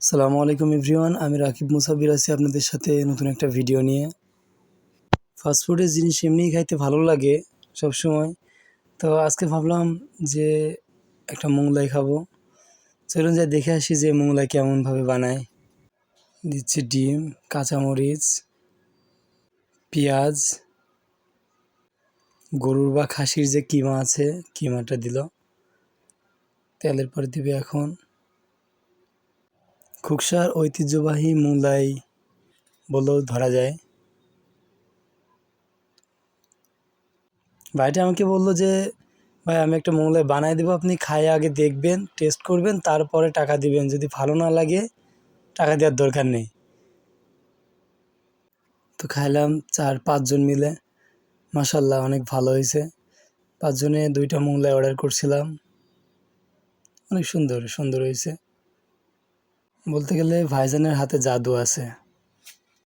সালামু আলাইকুম এভরিওয়ান, আমি রাকিব মুসাবির আছি আপনাদের সাথে নতুন একটা ভিডিও নিয়ে। ফাস্টফুডের জিনিস এমনিই খাইতে ভালো লাগে সব সময় তো আজকে ভাবলাম যে একটা মোংলাই খাব। চলুন যাই দেখে আসি যে মোংলাই কেমনভাবে বানায়। দিচ্ছি ডিম, কাঁচামরিচ, পেঁয়াজ, গরুর বা খাসির যে কিমা আছে, কিমাটা দিল। তেলের পর দিবে এখন খুকসার ঐতিহ্যবাহী মুলাই বলেও ধরা যায়। ভাইটা আমাকে বলল যে, ভাই, আমি একটা মোগলাই বানাই দেবো, আপনি খাই আগে দেখবেন, টেস্ট করবেন, তারপরে টাকা দিবেন। যদি ভালো না লাগে, টাকা দেওয়ার দরকার নেই। তো খাইলাম চার পাঁচজন মিলে। মাসাল্লাহ অনেক ভালো হয়েছে। পাঁচজনে দুইটা মোগলাই অর্ডার করছিলাম। অনেক সুন্দর সুন্দর হয়েছে। বলতে গেলে ভাইজানের হাতে জাদু আছে।